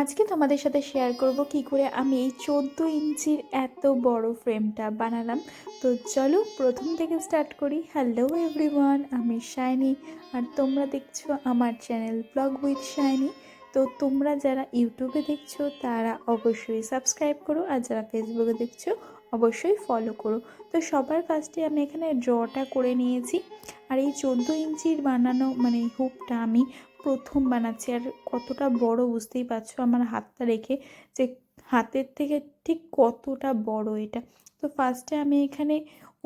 আজকে তোমাদের সাথে শেয়ার করব কি করে আমি এই চোদ্দ ইঞ্চির এত বড় ফ্রেমটা বানালাম। তো চলো প্রথম থেকে স্টার্ট করি। হ্যালো এভরিওয়ান আমি শাইনি। আর তোমরা দেখছ আমার চ্যানেল ব্লগ উইথ শাইনি। তো তোমরা যারা ইউটিউবে দেখছ, তারা অবশ্যই সাবস্ক্রাইব করো। আর যারা ফেসবুকে দেখছ, অবশ্যই ফলো করো। তো সবার ফার্স্টে আমি এখানে ড্রটা করে নিয়েছি। আর এই চোদ্দ ইঞ্চির বানানো মানে হুপটা আমি প্রথম বানাচ্ছি। আর কতটা বড় বুঝতেই পারছ আমার হাতটা রেখে যে হাতের থেকে ঠিক কতটা বড় এটা। তো ফার্স্টে আমি এখানে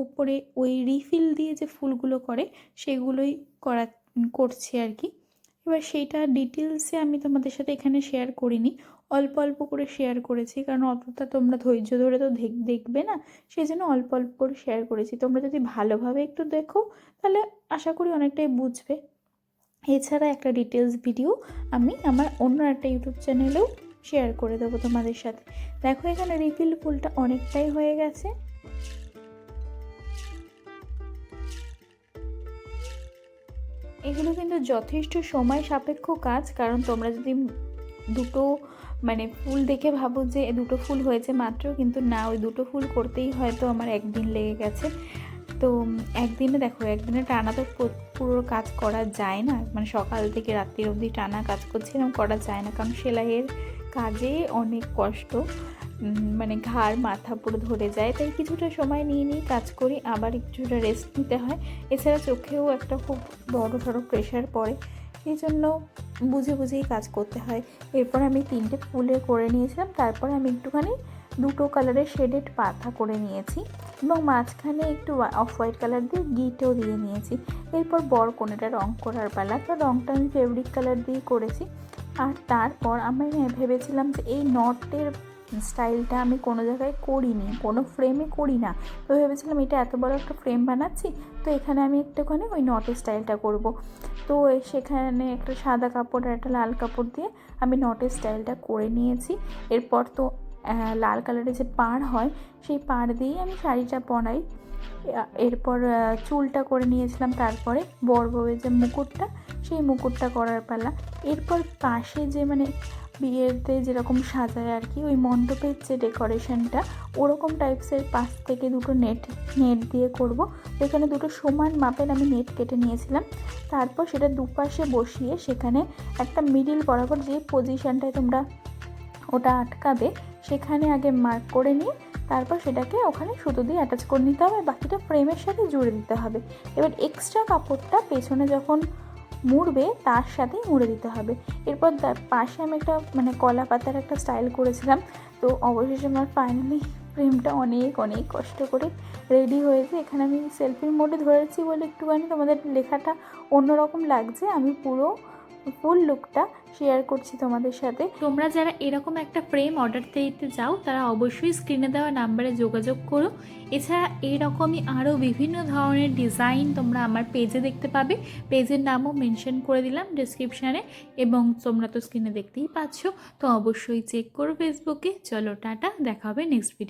উপরে ওই রিফিল দিয়ে যে ফুলগুলো করে সেগুলোই করা, করছি আর কি। এবার সেইটা ডিটেলসে আমি তোমাদের সাথে এখানে শেয়ার করিনি। অল্প অল্প করে শেয়ার করেছি কারণ অতটা তোমরা ধৈর্য ধরে তো দেখবে না। সেই জন্য অল্প অল্প করে শেয়ার করেছি। তোমরা যদি ভালোভাবে একটু দেখো তাহলে আশা করি অনেকটাই বুঝবে। এছাড়া একটা ডিটেলস ভিডিও আমি আমার অন্য একটা ইউটিউব চ্যানেলেও শেয়ার করে দেবো তোমাদের সাথে। দেখো এখানে রিফিল ফুলটা অনেকটাই হয়ে গেছে। এগুলো কিন্তু যথেষ্ট সময় সাপেক্ষ কাজ, কারণ তোমরা যদি দুটো মানে ফুল দেখে ভাবো যে দুটো ফুল হয়েছে মাত্র, কিন্তু না, ওই দুটো ফুল করতেই হয়তো আমার একদিন লেগে গেছে। তো একদিনে দেখো, একদিনে টানা তো পুরো কাজ করা যায় না। মানে সকাল থেকে রাত্রির অবধি টানা কাজ করছিলাম করা যায় না। কারণ সেলাইয়ের কাজে অনেক কষ্ট। মানে ঘাড়, মাথা পুরো ধরে যায়। তাই কিছুটা সময় নিয়ে নিয়ে কাজ করি, আবার কিছুটা রেস্ট নিতে হয়। এছাড়া চোখেও একটা খুব বড় সড়ো প্রেশার পড়ে। সেই জন্য বুঝে বুঝেই কাজ করতে হয়। এরপর আমি তিনটে ফুলে করে নিয়েছিলাম। তারপর আমি একটুখানি দুটো কালারের শেডেড পাতা করে নিয়েছি এবং মাঝখানে একটু অফ হোয়াইট কালার দিয়ে গিটেও দিয়ে নিয়েছি। এরপর বর কোনেটা রং করার পালা। তো রংটা আমি ফেব্রিক কালার দিয়ে করেছি। আর তারপর আমি ভেবেছিলাম যে এই নটের স্টাইলটা আমি কোনো জায়গায় করিনি, কোনো ফ্রেমে করি না। তো ভেবেছিলাম এটা এত বড় একটা ফ্রেম বানাচ্ছি, তো এখানে আমি একটুখানি ওই নটের স্টাইলটা করব। তো সেখানে একটা সাদা কাপড় আর একটা লাল কাপড় দিয়ে আমি নটের স্টাইলটা করে নিয়েছি। এরপর তো লাল কালারের যে পাড় হয়, সেই পাড় দিয়েই আমি শাড়িটা পরাই। এরপর চুলটা করে নিয়েছিলাম তারপরে বড় বউয়ের যে মুকুটটা, সেই মুকুটটা করার পালা। এরপর পাশে যে মানে বিয়েতে যেরকম সাজায় আর কি, ওই মণ্ডপের যে ডেকোরেশনটা, ওরকম টাইপসের পাশ থেকে দুটো নেট নেট দিয়ে করব। এখানে দুটো সমান মাপের আমি নেট কেটে নিয়েছিলাম। তারপর সেটা দুপাশে বসিয়ে সেখানে একটা মিডিল বরাবর যে পজিশানটায় তোমরা ওটা আটকাবে, সেখানে আগে মার্ক করে নিয়ে তারপর সেটাকে ওখানে সুতো দিয়ে অ্যাটাচ করে নিতে হবে, বাকিটা ফ্রেমের সাথে জুড়ে দিতে হবে। এবার এক্সট্রা কাপড়টা পেছনে যখন মুড়বে তার সাথেই মুড়ে দিতে হবে। এরপর পাশে আমি একটা মানে কলা পাতার একটা স্টাইল করেছিলাম, তো অবশেষে আমার ফাইনালি ফ্রেমটা অনেক অনেক কষ্ট করে রেডি হয়েছে। এখানে আমি সেলফির মোডে ধরেছি বলে একটুখানি তোমাদের লেখাটা অন্যরকম লাগছে। আমি পুরো ফুল লুকটা শেয়ার করছি তোমাদের সাথে। তোমরা যারা এরকম একটা ফ্রেম অর্ডার দিতে চাও, তারা অবশ্যই স্ক্রিনে দেওয়া নাম্বারে যোগাযোগ করো। এছাড়া এইরকমই আরও বিভিন্ন ধরনের ডিজাইন তোমরা আমার পেজে দেখতে পাবে। পেজের নামও মেনশন করে দিলাম ডিসক্রিপশানে এবং তোমরা তো স্ক্রিনে দেখতেই পাচ্ছ। তো অবশ্যই চেক করো ফেসবুকে চলো, টাটা, দেখা হবে নেক্সট ভিডিও